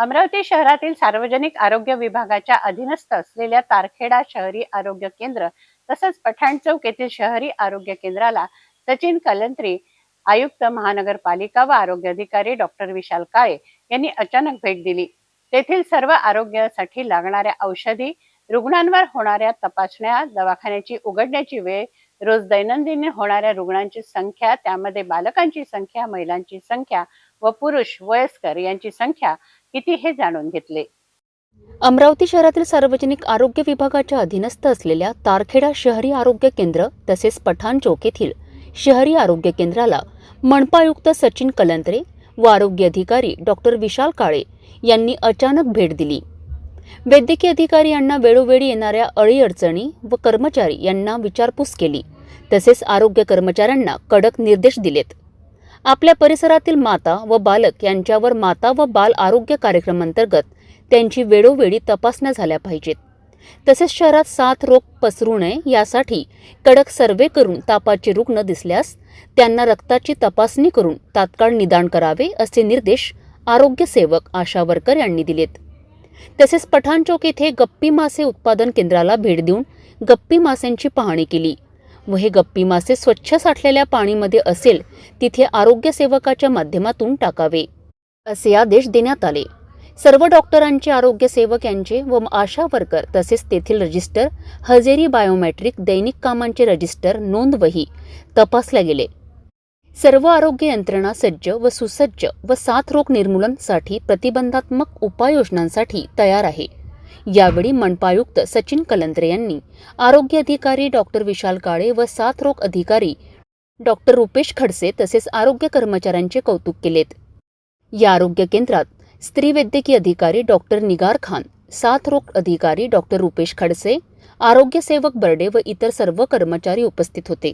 अमरावती शहरातील सार्वजनिक आरोग्य विभागाच्या अधीनस्थ असलेल्या तारखेडा शहरी आरोग्य केंद्र तसंच पठाण चौक येथील शहरी आरोग्य केंद्राला सचिन कलंत्री आयुक्त महानगरपालिका व आरोग्य अधिकारी डॉक्टर विशाल काळे यांनी अचानक भेट दिली. तेथील सर्व आरोग्यासाठी लागणाऱ्या औषधी रुग्णांवर होणाऱ्या तपासण्या दवाखान्याची उघडण्याची वेळ रोज दैनंदिन होणाऱ्या रुग्णांची संख्या त्यामध्ये बालकांची संख्या महिलांची संख्या व पुरुष वयस्कर यांची संख्या किती हे जाणून घेतले? अमरावती शहरातील सार्वजनिक आरोग्य विभागाच्या अधीनस्थ असलेल्या तारखेडा शहरी आरोग्य केंद्र तसेच पठाण चौक येथील शहरी आरोग्य केंद्राला मनपायुक्त सचिन कलंत्रे व आरोग्य अधिकारी डॉक्टर विशाल काळे यांनी अचानक भेट दिली. वैद्यकीय अधिकारी यांना वेळोवेळी येणाऱ्या अडीअडचणी व कर्मचारी यांना विचारपूस केली. तसेच आरोग्य कर्मचाऱ्यांना कडक निर्देश दिलेत. आपल्या परिसरातील माता व बालक यांच्यावर माता व बाल आरोग्य कार्यक्रमांतर्गत त्यांची वेळोवेळी तपासण्या झाल्या पाहिजेत. तसेच शहरात साथ रोग पसरू नये यासाठी कडक सर्वे करून तापाचे रुग्ण दिसल्यास त्यांना रक्ताची तपासणी करून तात्काळ निदान करावे असे निर्देश आरोग्य सेवक आशा वरकर यांनी दिलेत. तसेच पठाणचौक येथे गप्पी मासे उत्पादन केंद्राला भेट देऊन गप्पी मासेंची पाहणी केली. व हे गप्पी मासे स्वच्छ साठलेल्या पाणीमध्ये असेल तिथे आरोग्य सेवकाच्या माध्यमातून टाकावे असे आदेश देण्यात आले. सर्व डॉक्टरांचे आरोग्य सेवक यांचे व आशा वर्कर तसेच तेथील रजिस्टर हजेरी बायोमॅट्रिक दैनिक कामांचे रजिस्टर नोंदवही तपासल्या गेले. सर्व आरोग्य यंत्रणा सज्ज व सुसज्ज व साथरोग निर्मूलनसाठी प्रतिबंधात्मक उपाययोजनांसाठी तयार आहे. यावेळी मनपायुक्त सचिन कलंत्रे यांनी आरोग्य अधिकारी डॉक्टर विशाल काळे व साथरोग अधिकारी डॉक्टर रुपेश खडसे तसेच आरोग्य कर्मचाऱ्यांचे कौतुक केलेत. या आरोग्य केंद्रात स्त्री वैद्यकीय अधिकारी डॉक्टर निगार खान साथरोग अधिकारी डॉक्टर रुपेश खडसे आरोग्य सेवक बर्डे व इतर सर्व कर्मचारी उपस्थित होते.